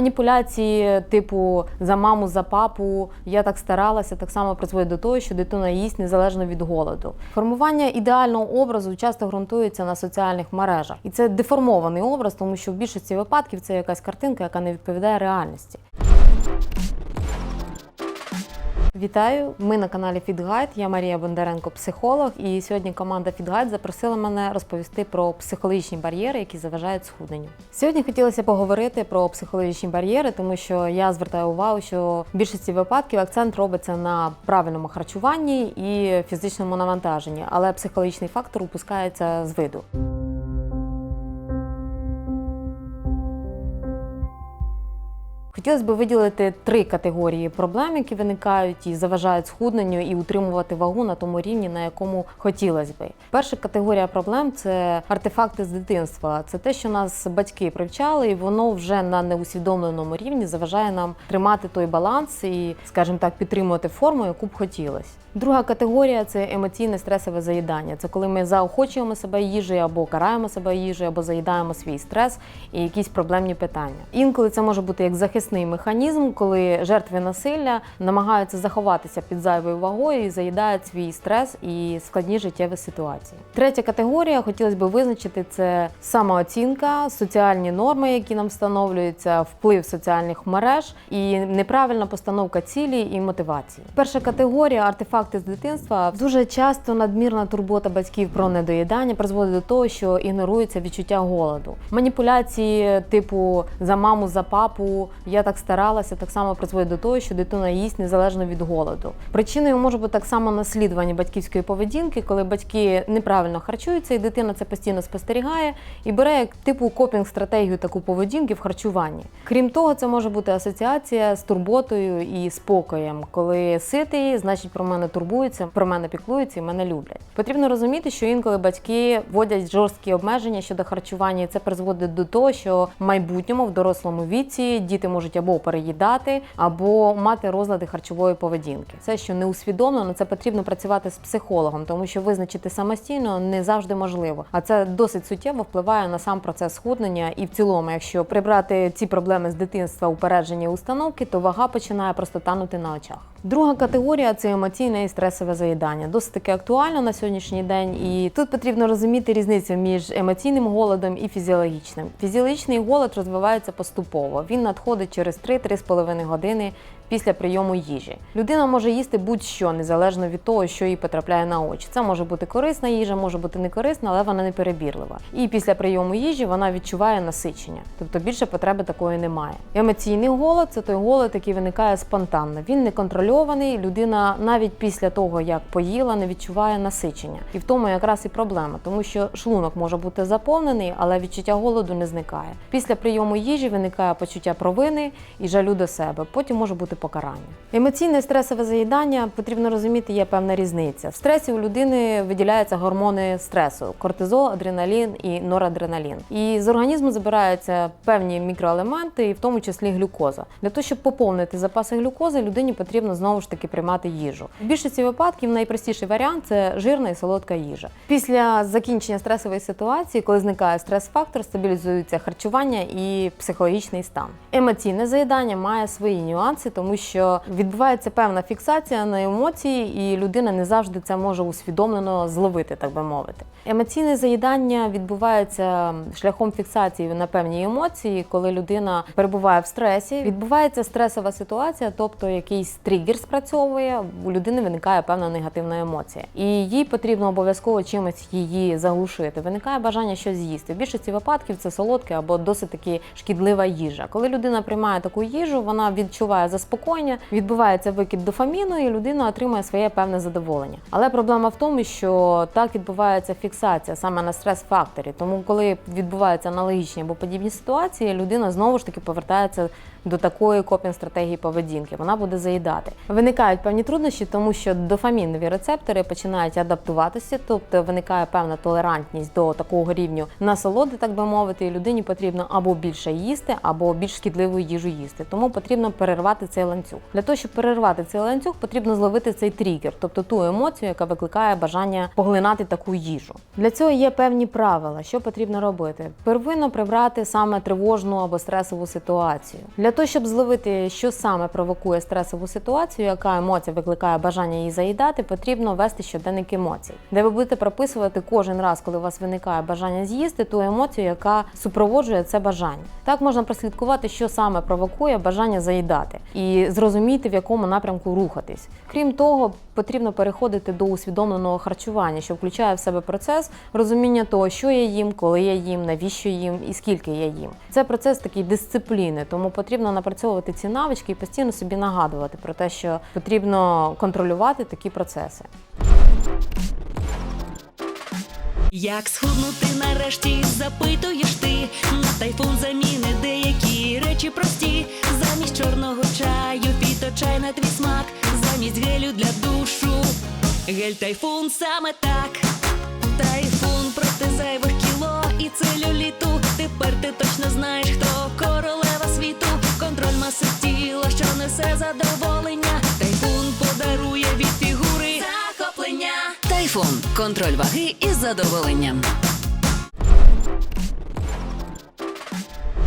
Маніпуляції типу за маму, за папу, я так старалася, так само призводить до того, що дитина їсть незалежно від голоду. Формування ідеального образу часто ґрунтується на соціальних мережах, і це деформований образ, тому що в більшості випадків це якась картинка, яка не відповідає реальності. Вітаю! Ми на каналі FitGuide. Я Марія Бондаренко, психолог. І сьогодні команда FitGuide запросила мене розповісти про психологічні бар'єри, які заважають схудненню. Сьогодні хотілося поговорити про психологічні бар'єри, тому що я звертаю увагу, що в більшості випадків акцент робиться на правильному харчуванні і фізичному навантаженні, але психологічний фактор упускається з виду. Хотілося б виділити три категорії проблем, які виникають і заважають схудненню і утримувати вагу на тому рівні, на якому хотілося би. Перша категорія проблем це артефакти з дитинства. Це те, що нас батьки привчали, і воно вже на неусвідомленому рівні заважає нам тримати той баланс і, скажімо так, підтримувати форму, яку б хотілося. Друга категорія це емоційне стресове заїдання. Це коли ми заохочуємо себе їжею або караємо себе їжею, або заїдаємо свій стрес і якісь проблемні питання. Інколи це може бути як захисний механізм, коли жертви насилля намагаються заховатися під зайвою вагою і заїдають свій стрес і складні життєві ситуації. Третя категорія хотілося б визначити це самооцінка, соціальні норми, які нам встановлюються, вплив соціальних мереж і неправильна постановка цілі і мотивації. Перша категорія артефакти з дитинства дуже часто надмірна турбота батьків про недоїдання призводить до того, що ігнорується відчуття голоду. Маніпуляції типу за маму, за папу, я так старалася, так само призводить до того, що дитина їсть незалежно від голоду. Причиною може бути так само наслідування батьківської поведінки, коли батьки неправильно харчуються, і дитина це постійно спостерігає і бере як типу копінг-стратегію таку поведінки в харчуванні. Крім того, це може бути асоціація з турботою і спокоєм, коли ситий, значить про мене турбуються, про мене піклуються і мене люблять. Потрібно розуміти, що інколи батьки вводять жорсткі обмеження щодо харчування, і це призводить до того, що в майбутньому в дорослому віці діти можуть або переїдати, або мати розлади харчової поведінки. Це що не усвідомлено, це потрібно працювати з психологом, тому що визначити самостійно не завжди можливо. А це досить суттєво впливає на сам процес схуднення. І в цілому, якщо прибрати ці проблеми з дитинства упереджені установки, то вага починає просто танути на очах. Друга категорія це емоційне і стресове заїдання. Досить таки актуально на сьогоднішній день, і тут потрібно розуміти різницю між емоційним голодом і фізіологічним. Фізіологічний голод розвивається поступово. Він надходить через 3-3,5 години після прийому їжі. Людина може їсти будь-що незалежно від того, що їй потрапляє на очі. Це може бути корисна їжа, може бути не корисна, але вона не перебірлива. І після прийому їжі вона відчуває насичення, тобто більше потреби такої немає. Емоційний голод це той голод, який виникає спонтанно. Він не контрольований. Людина навіть після того, як поїла, не відчуває насичення. І в тому якраз і проблема, тому що шлунок може бути заповнений, але відчуття голоду не зникає. Після прийому їжі виникає почуття провини і жалю до себе. Потім може бути покарання. Емоційне стресове заїдання потрібно розуміти, є певна різниця. В стресі у людини виділяються гормони стресу: кортизол, адреналін і норадреналін. І з організму забираються певні мікроелементи, і в тому числі глюкоза. Для того, щоб поповнити запаси глюкози, людині потрібно знову ж таки приймати їжу. В більшості випадків найпростіший варіант це жирна і солодка їжа. Після закінчення стресової ситуації, коли зникає стрес-фактор, стабілізується харчування і психологічний стан. Емоційне заїдання має свої нюанси, тому що відбувається певна фіксація на емоції, і людина не завжди це може усвідомлено зловити, так би мовити. Емоційне заїдання відбувається шляхом фіксації на певні емоції, коли людина перебуває в стресі. Відбувається стресова ситуація, тобто якийсь тригер спрацьовує, у людини виникає певна негативна емоція, і їй потрібно обов'язково чимось її заглушити. Виникає бажання щось з'їсти. В більшості випадків це солодке або досить таки шкідлива їжа. Коли людина приймає таку їжу, вона відчуває заспокоєння, відбувається викид дофаміну, і людина отримує своє певне задоволення. Але проблема в тому, що так відбувається фіксація саме на стрес-факторі. Тому, коли відбуваються аналогічні або подібні ситуації, людина знову ж таки повертається до такої копінг стратегії поведінки. Вона буде заїдати. Виникають певні труднощі, тому що дофамінові рецептори починають адаптуватися, тобто виникає певна толерантність до такого рівню насолоди, так би мовити, і людині потрібно або більше їсти, або більш шкідливу їжу їсти. Тому потрібно перервати цей ланцюг. Для того, щоб перервати цей ланцюг, потрібно зловити цей тригер, тобто ту емоцію, яка викликає бажання поглинати таку їжу. Для цього є певні правила, що потрібно робити. Первинно прибрати саме тривожну або стресову ситуацію. Для того, щоб зловити, що саме провокує стресову ситуацію, яка емоція викликає бажання її заїдати, потрібно вести щоденник емоцій, де ви будете прописувати кожен раз, коли у вас виникає бажання з'їсти, ту емоцію, яка супроводжує це бажання. Так можна прослідкувати, що саме провокує бажання заїдати, і зрозуміти, в якому напрямку рухатись. Крім того, потрібно переходити до усвідомленого харчування, що включає в себе процес розуміння того, що я їм, коли я їм, навіщо їм і скільки я їм. Це процес такий дисципліни, тому потрібно напрацьовувати ці навички і постійно собі нагадувати про те, що потрібно контролювати такі процеси. Як схуднути нарешті запитуєш ти на тайфун заміни деякі речі прості. Замість чорного чаю, фіточай на твій смак, замість гелю для душу. Гель тайфун саме так. Тайфун проти зайвих кіло і целюліту. Тепер ти точно знаєш, хто королева світу. Контроль маси тіла, що несе задоволення. Тайфун контроль ваги із задоволенням.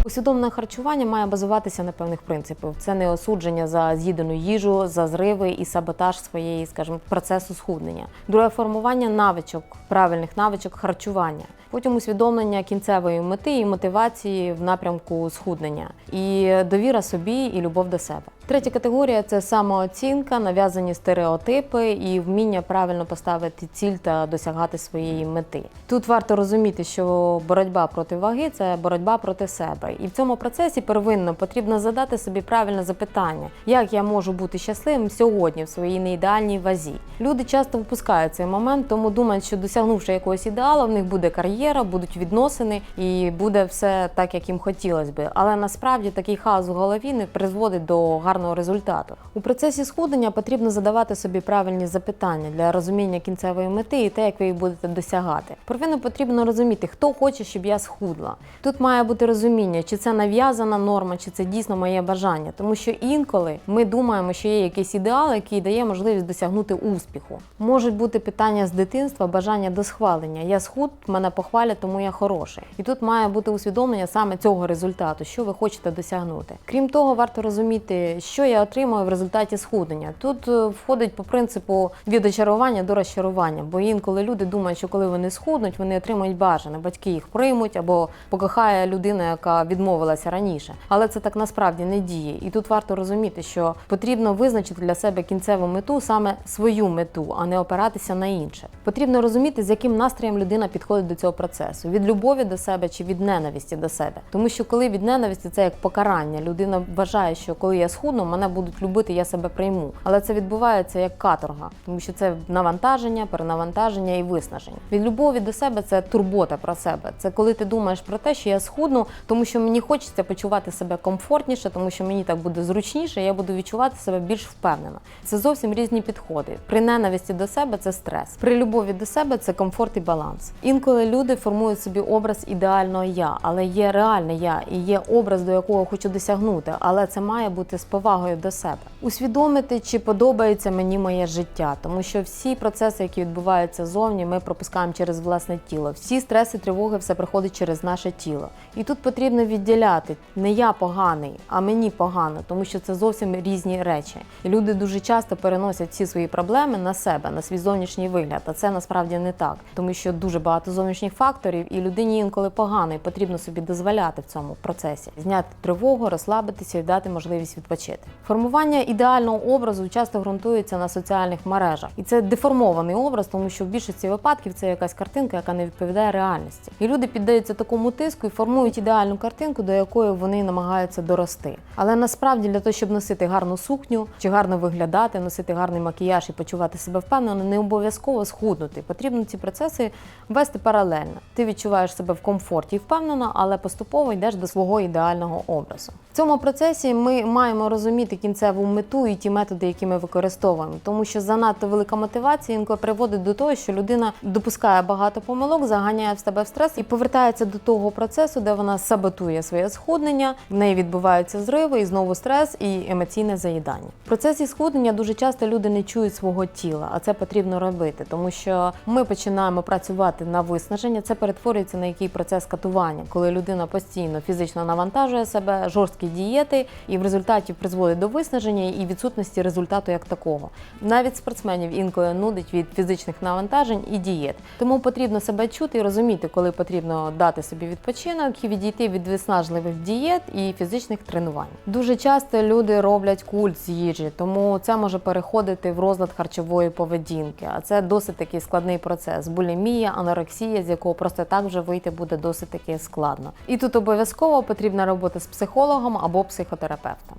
Усвідомлене харчування має базуватися на певних принципах. Це не осудження за з'їдену їжу, за зриви і саботаж своєї, скажімо, процесу схуднення. Друге формування навичок, правильних навичок харчування. Потім усвідомлення кінцевої мети і мотивації в напрямку схуднення, і довіра собі і любов до себе. Третя категорія це самооцінка, нав'язані стереотипи і вміння правильно поставити ціль та досягати своєї мети. Тут варто розуміти, що боротьба проти ваги це боротьба проти себе, і в цьому процесі первинно потрібно задати собі правильне запитання, як я можу бути щасливим сьогодні в своїй неідеальній вазі. Люди часто впускають цей момент, тому думають, що досягнувши якогось ідеалу, в них буде кар'єра, будуть відносини і буде все так, як їм хотілося би. Але насправді такий хаос у голові не призводить до гарного результату. У процесі схуднення потрібно задавати собі правильні запитання для розуміння кінцевої мети і те, як ви її будете досягати. Первинно потрібно розуміти, хто хоче, щоб я схудла. Тут має бути розуміння, чи це нав'язана норма, чи це дійсно моє бажання. Тому що інколи ми думаємо, що є якийсь ідеал, який дає можливість досягнути успіху. Можуть бути питання з дитинства, бажання до схвалення. Я схуд, мене похвалять, тому я хороший. І тут має бути усвідомлення саме цього результату, що ви хочете досягнути. Крім того, варто розуміти, що я отримую в результаті схуднення. Тут е, входить по принципу від очарування до розчарування, бо інколи люди думають, що коли вони схуднуть, вони отримують бажане. Батьки їх приймуть або покохає людина, яка відмовилася раніше. Але це так насправді не діє. І тут варто розуміти, що потрібно визначити для себе кінцеву мету, саме свою мету, а не опиратися на інше. Потрібно розуміти, з яким настроєм людина підходить до цього процесу: від любові до себе чи від ненависті до себе. Тому що коли від ненависті це як покарання, людина вважає, що коли я схудну, мене будуть любити, я себе прийму. Але це відбувається як каторга, тому що це навантаження, перенавантаження і виснаження. Від любові до себе це турбота про себе. Це коли ти думаєш про те, що я схудну, тому що мені хочеться почувати себе комфортніше, тому що мені так буде зручніше, я буду відчувати себе більш впевнено. Це зовсім різні підходи. При ненависті до себе це стрес. При любові до себе це комфорт і баланс. Інколи люди формують собі образ ідеального я, але є реальне я і є образ, до якого хочу досягнути, але це має бути з повагою до себе. Усвідомити, чи подобається мені моє життя, тому що всі процеси, які відбуваються зовні, ми пропускаємо через власне тіло. Всі стреси, тривоги, все приходить через наше тіло. І тут потрібно відділяти не я поганий, а мені погано, тому що це зовсім різні речі. І люди дуже часто переносять всі свої проблеми на себе, на свій зовнішній вигляд. А це насправді не так, тому що дуже багато зовнішніх факторів, і людині інколи погано, і потрібно собі дозволяти в цьому процесі зняти тривогу, розслабитися і дати можливість відпочити. Формування ідеального образу часто ґрунтується на соціальних мережах, і це деформований образ, тому що в більшості випадків це якась картинка, яка не відповідає реальності. І люди піддаються такому тиску і формують ідеальну картинку. до якої вони намагаються дорости. Але насправді для того, щоб носити гарну сукню чи гарно виглядати, носити гарний макіяж і почувати себе впевнено, не обов'язково схуднути. Потрібно ці процеси вести паралельно. Ти відчуваєш себе в комфорті і впевнено, але поступово йдеш до свого ідеального образу. В цьому процесі ми маємо розуміти кінцеву мету і ті методи, які ми використовуємо, тому що занадто велика мотивація інколи приводить до того, що людина допускає багато помилок, заганяє в себе в стрес і повертається до того процесу, де вона саботує своє схуднення, в неї відбуваються зриви, і знову стрес і емоційне заїдання. В процесі схуднення дуже часто люди не чують свого тіла, а це потрібно робити, тому що ми починаємо працювати на виснаження. Це перетворюється на який процес катування, коли людина постійно фізично навантажує себе, жорсткі дієти, і в результаті призводить до виснаження і відсутності результату як такого. Навіть спортсменів інколи нудить від фізичних навантажень і дієт. Тому потрібно себе чути і розуміти, коли потрібно дати собі відпочинок і відійти від виснажливих дієт і фізичних тренувань. Дуже часто люди роблять культ з їжі, тому це може переходити в розлад харчової поведінки. А це досить такий складний процес. Булімія, анорексія, з якого просто так вже вийти буде досить таки складно. І тут обов'язково потрібна робота з психологом або психотерапевтом.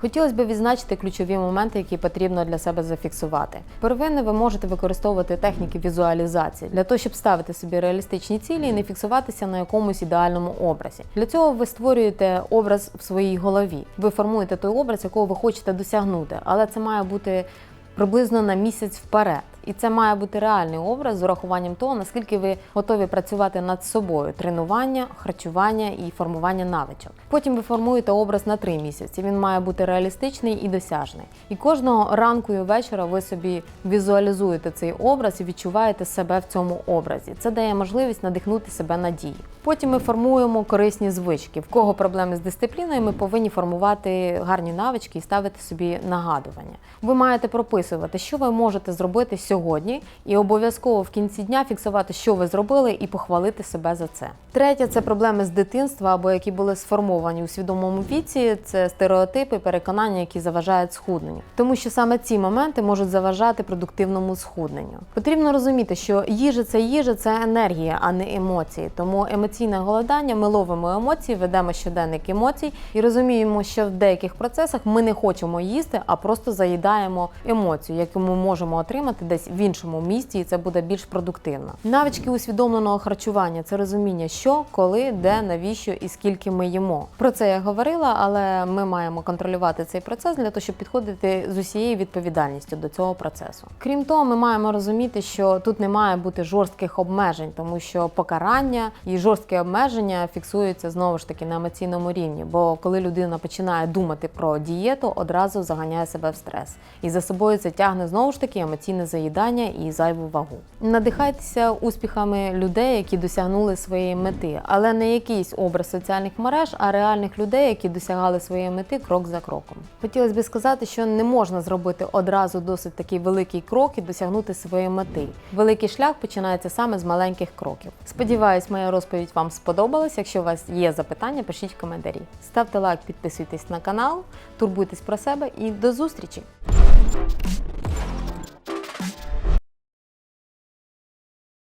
Хотілося б відзначити ключові моменти, які потрібно для себе зафіксувати. Первинне, ви можете використовувати техніки візуалізації для того, щоб ставити собі реалістичні цілі і не фіксуватися на якомусь ідеальному образі. Для цього ви створюєте образ в своїй голові. Ви формуєте той образ, якого ви хочете досягнути, але це має бути приблизно на місяць вперед. І це має бути реальний образ з урахуванням того, наскільки ви готові працювати над собою: тренування, харчування і формування навичок. Потім ви формуєте образ на три місяці. Він має бути реалістичний і досяжний. І кожного ранку і вечора ви собі візуалізуєте цей образ і відчуваєте себе в цьому образі. Це дає можливість надихнути себе на дії. Потім ми формуємо корисні звички. В кого проблеми з дисципліною, ми повинні формувати гарні навички і ставити собі нагадування. Ви маєте прописувати, що ви можете зробити сьогодні, і обов'язково в кінці дня фіксувати, що ви зробили, і похвалити себе за це. Третє це проблеми з дитинства або які були сформовані у свідомому віці. Це стереотипи, переконання, які заважають схудненню. Тому що саме ці моменти можуть заважати продуктивному схудненню. Потрібно розуміти, що їжа це їжа, це енергія, а не емоції. Тому емоційне голодання ми ловимо емоції, ведемо щоденник емоцій і розуміємо, що в деяких процесах ми не хочемо їсти, а просто заїдаємо емоцію, яку ми можемо отримати десь в іншому місці, і це буде більш продуктивно. Навички усвідомленого харчування це розуміння, що, коли, де, навіщо і скільки ми їмо. Про це я говорила, але ми маємо контролювати цей процес для того, щоб підходити з усією відповідальністю до цього процесу. Крім того, ми маємо розуміти, що тут не має бути жорстких обмежень, тому що покарання і жорсткі обмеження фіксуються знову ж таки на емоційному рівні. Бо коли людина починає думати про дієту, одразу заганяє себе в стрес, і за собою це тягне знову ж таки емоційне заїдання і зайву вагу. Надихайтеся успіхами людей, які досягнули своєї мети, але не якийсь образ соціальних мереж, а реальних людей, які досягали своєї мети крок за кроком. Хотілося б сказати, що не можна зробити одразу досить такий великий крок і досягнути своєї мети. Великий шлях починається саме з маленьких кроків. Сподіваюсь, моя розповідь вам сподобалась. Якщо у вас є запитання, пишіть в коментарі. Ставте лайк, підписуйтесь на канал, турбуйтесь про себе і до зустрічі!